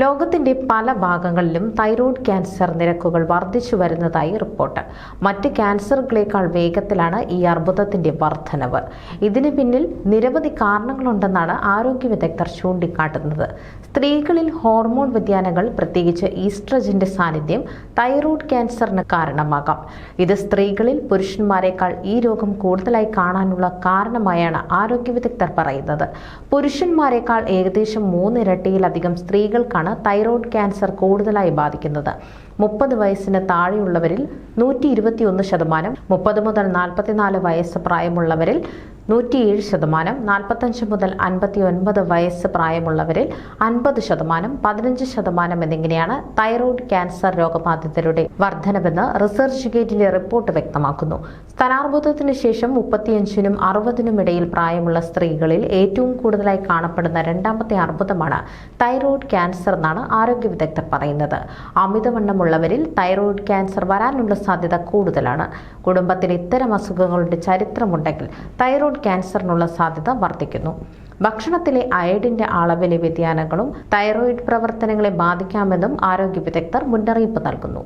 ലോകത്തിന്റെ പല ഭാഗങ്ങളിലും തൈറോയ്ഡ് ക്യാൻസർ നിരക്കുകൾ വർദ്ധിച്ചു വരുന്നതായി റിപ്പോർട്ട്. മറ്റ് ക്യാൻസറുകളേക്കാൾ വേഗത്തിലാണ് ഈ അർബുദത്തിന്റെ വർധനവ്. ഇതിന് പിന്നിൽ നിരവധി കാരണങ്ങളുണ്ടെന്നാണ് ആരോഗ്യ വിദഗ്ധർ ചൂണ്ടിക്കാട്ടുന്നത്. സ്ത്രീകളിൽ ഹോർമോൺ വ്യതിയാനങ്ങൾ പ്രത്യേകിച്ച് ഈസ്ട്രജിന്റെ സാന്നിധ്യം തൈറോയ്ഡ് ക്യാൻസറിന് കാരണമാകാം. ഇത് സ്ത്രീകളിൽ പുരുഷന്മാരെക്കാൾ ഈ രോഗം കൂടുതലായി കാണാനുള്ള കാരണമായാണ് ആരോഗ്യ വിദഗ്ധർ പറയുന്നത്. പുരുഷന്മാരെക്കാൾ ഏകദേശം മൂന്നിരട്ടിയിലധികം സ്ത്രീകൾക്കാണ് തൈറോയ്ഡ് ക്യാൻസർ കൂടുതലായി ബാധിക്കുന്നത്. മുപ്പത് വയസ്സിന് താഴെയുള്ളവരിൽ നൂറ്റി ഇരുപത്തിയൊന്ന് ശതമാനം മുപ്പത് മുതൽ നാൽപ്പത്തിനാല് വയസ്സ് പ്രായമുള്ളവരിൽ നൂറ്റിയേഴ് ശതമാനം നാൽപ്പത്തഞ്ച് മുതൽ അൻപത്തി ഒൻപത് വയസ്സ് പ്രായമുള്ളവരിൽ അൻപത് ശതമാനം പതിനഞ്ച് ശതമാനം എന്നിങ്ങനെയാണ് തൈറോയ്ഡ് ക്യാൻസർ രോഗബാധിതരുടെ വർധനവെന്ന് റിസർച്ച് ഗേറ്റിന്റെ റിപ്പോർട്ട് വ്യക്തമാക്കുന്നു. സ്ഥാനാർബുദത്തിന് ശേഷം മുപ്പത്തിയഞ്ചിനും അറുപതിനും ഇടയിൽ പ്രായമുള്ള സ്ത്രീകളിൽ ഏറ്റവും കൂടുതലായി കാണപ്പെടുന്ന രണ്ടാമത്തെ അർബുദമാണ് തൈറോയ്ഡ് ക്യാൻസർ എന്നാണ് ആരോഗ്യ വിദഗ്ധർ പറയുന്നത്. അമിതവണ്ണമുള്ളവരിൽ തൈറോയ്ഡ് ക്യാൻസർ വരാനുള്ള സാധ്യത കൂടുതലാണ്. കുടുംബത്തിൽ ഇത്തരം അസുഖങ്ങളുടെ ചരിത്രമുണ്ടെങ്കിൽ തൈറോയ്ഡ് ക്യാൻസറിനുള്ള സാധ്യത വർദ്ധിക്കുന്നു. ഭക്ഷണത്തിലെ അയഡിന്റെ അളവിലെ വ്യതിയാനങ്ങളും തൈറോയിഡ് പ്രവർത്തനങ്ങളെ ബാധിക്കാമെന്നും ആരോഗ്യ വിദഗ്ധർ മുന്നറിയിപ്പ് നൽകുന്നു.